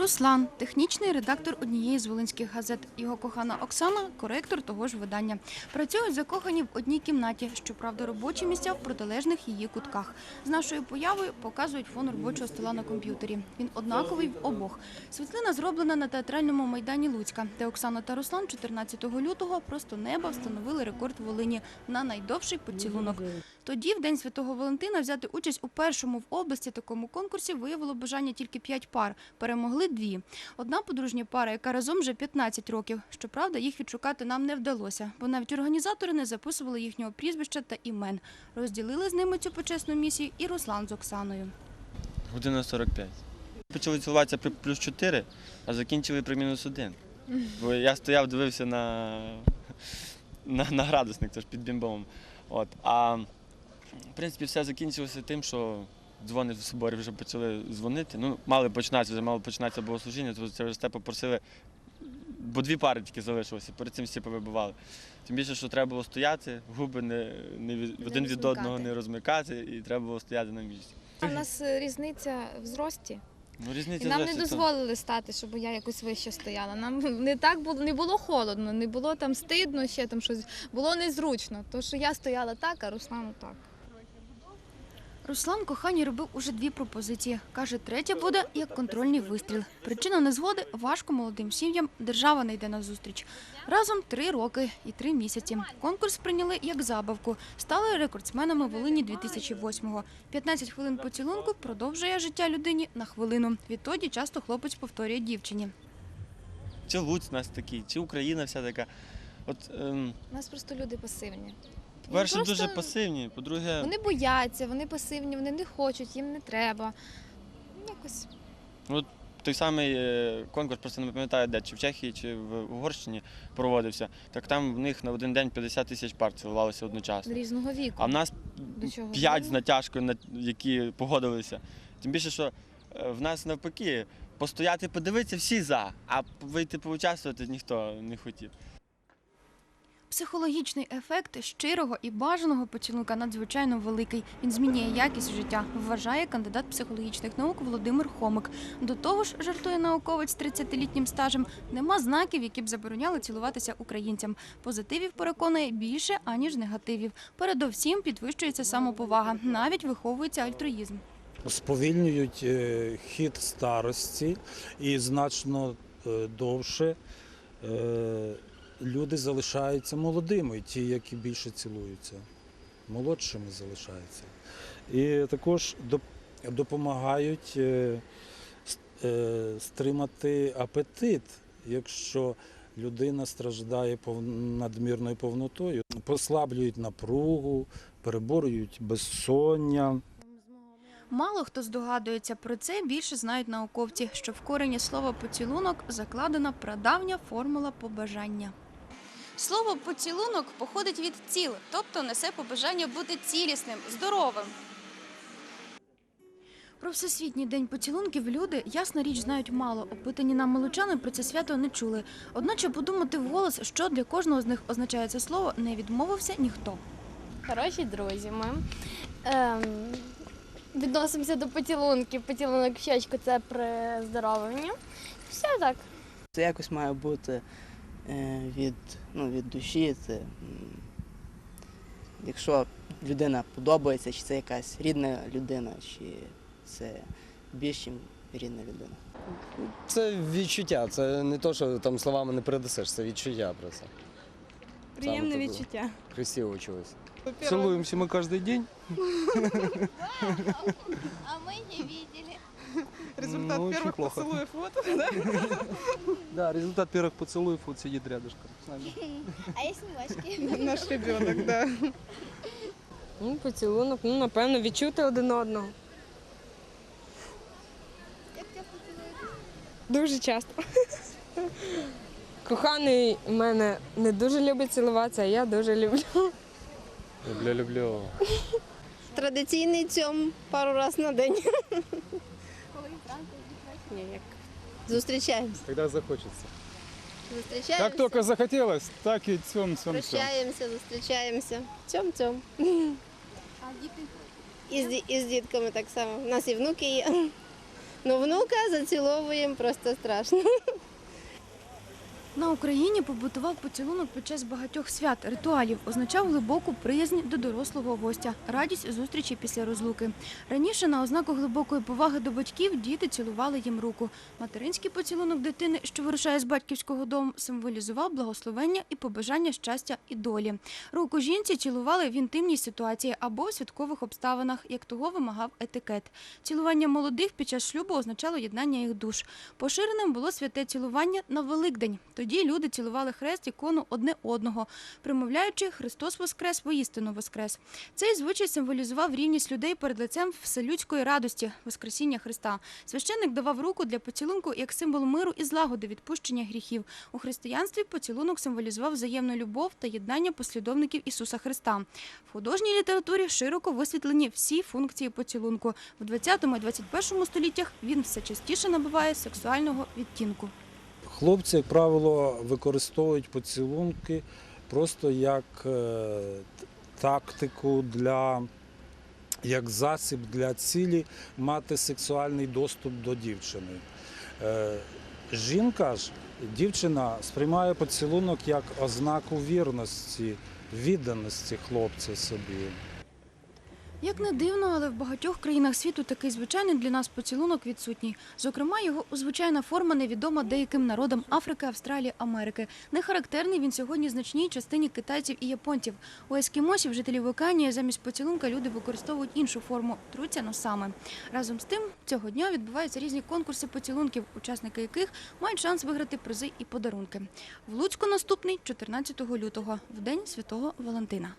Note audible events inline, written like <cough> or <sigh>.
Руслан технічний редактор однієї з волинських газет. Його кохана Оксана коректор того ж видання. Працюють закохані в одній кімнаті, щоправда, робочі місця в протилежних її кутках. З нашою появою показують фон робочого стола на комп'ютері. Він однаковий в обох. Світлина зроблена на театральному майдані Луцька, де Оксана та Руслан 14 лютого просто неба встановили рекорд Волині на найдовший поцілунок. Тоді, в День Святого Валентина, взяти участь у першому в області такому конкурсі виявило бажання тільки п'ять пар. Перемогли дві. Одна подружня пара, яка разом вже 15 років. Щоправда, їх відшукати нам не вдалося, бо навіть організатори не записували їхнього прізвища та імен. Розділили з ними цю почесну місію і Руслан з Оксаною. Година 45. Почали цілуватися при плюс 4, а закінчили при мінус 1. Бо я стояв, дивився на, на, на градусник, тож під бімбомом. От. А в принципі все закінчилося тим, що дзвони в соборі вже почали дзвонити. Ну, мали починатися, вже мало починатися богослужіння, то через те попросили, бо дві пари тільки залишилося, перед цим всі повибивали. Тим більше, що треба було стояти, губи не, не від, один від одного не розмикати, і треба було стояти на місці. У нас е, різниця в зрості. Ну, різниця І нам не дозволили стати, щоб я якось вище стояла. Нам не так було, не було холодно, не було там стидно, ще там щось. Було незручно. То що я стояла так, а Руслану так. Руслан коханій робив уже дві пропозиції. Каже, третя буде як контрольний вистріл. Причина незгоди важко молодим сім'ям. Держава не йде на зустріч. Разом три роки і три місяці. Конкурс прийняли як забавку. Стали рекордсменами Волині 2008-го. 15 хвилин поцілунку продовжує життя людині на хвилину. Відтоді часто хлопець повторює дівчині. чи Луць у нас такий, чи Україна вся така. От, ем, У нас просто люди пасивні. По-перше, Вони дуже пасивні, по-друге, Вони бояться, вони пасивні, вони не хочуть, їм не треба. Якось той самий е, конкурс, просто не пам'ятаю, де, чи в Чехії, чи в Угорщині проводився. Так там в них на один день 50 тисяч пар цілувалися одночасно. різного віку. А в нас До чого? п'ять з натяжкою, на- які погодилися. Тим більше, що е, в нас навпаки, постояти, подивитися всі за, а вийти поучаствувати ніхто не хотів. Психологічний ефект щирого і бажаного поцілунка надзвичайно великий. Він змінює якість життя, вважає кандидат психологічних наук Володимир Хомик. До того ж, жартує науковець з 30-літнім стажем, нема знаків, які б забороняли цілуватися українцям. Позитивів переконує більше, аніж негативів. Передовсім підвищується самоповага, навіть виховується альтруїзм. сповільнюють е, хід старості і значно е, довше е, люди залишаються молодими, ті, які більше цілуються, молодшими залишаються. І також доп- допомагають е, е, стримати апетит, якщо людина страждає надмірною повнотою, послаблюють напругу, переборюють безсоння. Мало хто здогадується про це, більше знають науковці, що в корені слова поцілунок закладена прадавня формула побажання. Слово поцілунок походить від ціл, тобто несе побажання бути цілісним, здоровим. Про Всесвітній день поцілунків люди, ясна річ, знають мало. Опитані нам молочани про це свято не чули. Одначе подумати вголос, що для кожного з них означає це слово, не відмовився ніхто. Хороші друзі ми. Ем, відносимося до поцілунків. Поцілунок в щечку це при здоровленні. Все так. Це якось має бути від, ну, від душі. Це, якщо людина подобається, чи це якась рідна людина, чи це більш ніж рідна людина. Це відчуття, це не то, що там словами не передасиш, це відчуття просто. Приємне відчуття. Красиво чогось. Целуемся мы каждый день. <laughs> А ми не бачили. <laughs> Результат Ну, очень первых плохо. поцелуев вот, да? <laughs> Да, результат первых поцелуев вот сидит рядышком с нами. <laughs> А є снімочки. Наш ребенок, да. Ну, поцілунок, ну, напевно, відчути один одного. Як тебе поцілуєте? Дуже часто. Коханий у мене не дуже любить цілуватися, а я дуже люблю. Люблю, люблю. Традиційний цьом пару раз на день. зустрічаємося. Когда захочется. Зустрічаємося. Как только захотелось, так и цем, цем, цем. Прощаємося, зустрічаємося. Цьом цьом. А діти І з, ді- і з дітками так само. У нас і внуки є. Ну, внука заціловуємо, просто страшно. На Україні побутував поцілунок під час багатьох свят, ритуалів, означав глибоку приязнь до дорослого гостя, радість зустрічі після розлуки. Раніше на ознаку глибокої поваги до батьків діти цілували їм руку. Материнський поцілунок дитини, що вирушає з батьківського дому, символізував благословення і побажання щастя і долі. Руку жінці цілували в інтимній ситуації або в святкових обставинах, як того вимагав етикет. Цілування молодих під час шлюбу означало єднання їх душ. Поширеним було святе цілування на Великдень. Тоді люди цілували хрест ікону одне одного, примовляючи Христос Воскрес, воістину Воскрес. Цей звичай символізував рівність людей перед лицем вселюдської радості Воскресіння Христа. Священник давав руку для поцілунку як символ миру і злагоди відпущення гріхів. У християнстві поцілунок символізував взаємну любов та єднання послідовників Ісуса Христа. В художній літературі широко висвітлені всі функції поцілунку. В 20 і 21 століттях він все частіше набуває сексуального відтінку. Хлопці, як правило, використовують поцілунки просто як е, тактику для як засіб для цілі мати сексуальний доступ до дівчини. Е, Жінка ж, дівчина сприймає поцілунок як ознаку вірності, відданості хлопця собі. Як не дивно, але в багатьох країнах світу такий звичайний для нас поцілунок відсутній. Зокрема, його звичайна форма невідома деяким народам Африки, Австралії, Америки. Не характерний він сьогодні значній частині китайців і японців. У ескімосів, жителів Океанії, замість поцілунка люди використовують іншу форму труться носами. Разом з тим, цього дня відбуваються різні конкурси поцілунків, учасники яких мають шанс виграти призи і подарунки. В Луцьку наступний 14 лютого, в день Святого Валентина.